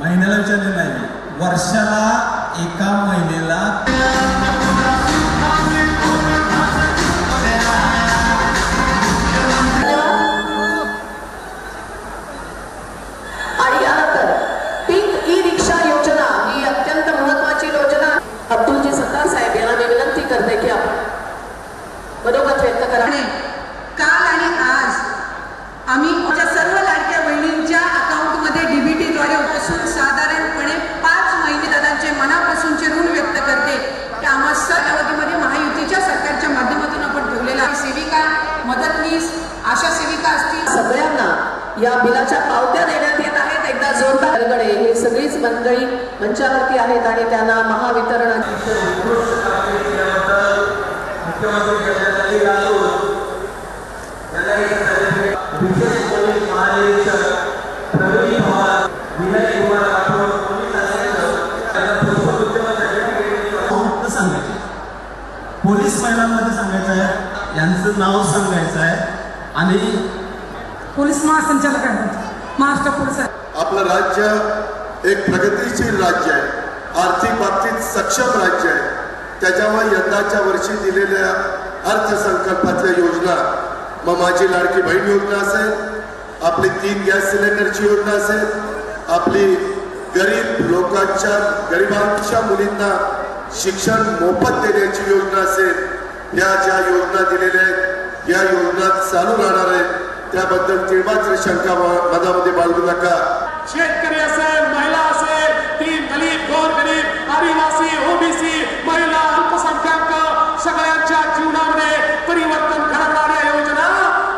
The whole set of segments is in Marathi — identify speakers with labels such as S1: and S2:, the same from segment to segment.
S1: महिन्याला विचारले नाही. वर्षाला एका महिलेला
S2: या बिलाच्या पावत्या देण्यात येत आहेत. एकदा जोरदार गडे हे सगळीच मंडळी मंचावरती आहेत आणि त्यांना महावितरण
S1: पोलीस महिलांमध्ये सांगायचं आहे यांचं नाव सांगायचं आहे आणि
S3: पोलीस महासंचालक आहेत महाराष्ट्र पोलीस
S4: आपलं राज्य एक प्रगतीशील राज्य आहे. आर्थिक बाबतीत सक्षम राज्य आहे. त्याच्यामुळे यंदाच्या वर्षी दिलेल्या अर्थसंकल्पातल्या योजना मग माझी लाडकी बहीण योजना असेल आपली तीन गॅस सिलेंडरची योजना असेल आपली गरीब लोकांच्या गरिबांच्या मुलींना शिक्षण मोफत देण्याची योजना असेल या ज्या योजना दिलेल्या आहेत या योजना चालू राहणार आहेत. त्याबद्दल तिळमात्र शंका मनामध्ये बाळगू नका.
S5: शेतकरी असेल महिला असेल दीन दलित गोरगरीब आदिवासी ओबीसी महिला अल्पसंख्याक सगळ्यांच्या जीवनामध्ये परिवर्तन घडवणाऱ्या योजना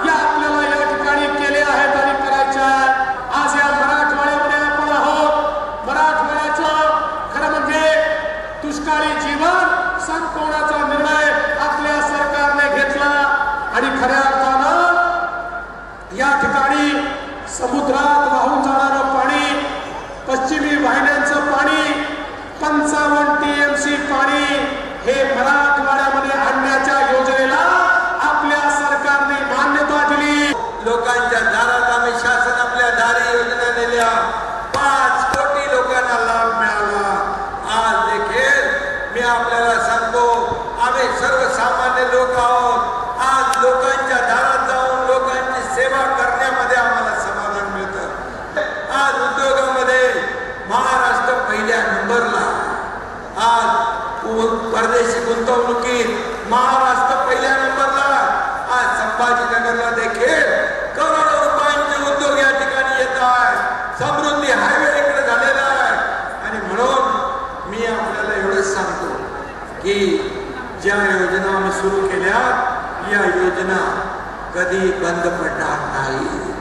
S5: या आपल्याला या ठिकाणी केल्या आहेत आणि करायच्या आज या मराठवाड्यामध्ये आपण आहोत. मराठवाड्याचं खरं म्हणजे दुष्काळी जीवन संपवण्याचा निर्णय आपल्या सरकारने घेतला आणि खऱ्या हे मराठवाड्यामध्ये आणण्याच्या योजनेला आपल्या सरकारने मान्यता दिली.
S6: लोकांच्या दारात आम्ही शासन आपल्या दारी योजना नेल्या. पाच कोटी लोकांना लाभ मिळाला. आज देखील मी आपल्याला सांगतो आम्ही सर्वसामान्य लोक आहोत आज लोकांच्या दारात जाऊन लोकांची सेवा करण्यामध्ये आम्हाला समाधान मिळतं आज उद्योगामध्ये महाराष्ट्र पहिल्या नंबरला आज उ- परदेशी गुंतवणुकीत महाराष्ट्र पहिल्या नंबरला. आज संभाजीनगरला देखील करोडो रुपयांचे उद्योग या ठिकाणी येत आहे समृद्धी हायवे इकडे झालेला आहे. आणि म्हणून मी आपल्याला एवढंच सांगतो की ज्या योजना आम्ही सुरू केल्या या योजना कधी बंद पडणार नाही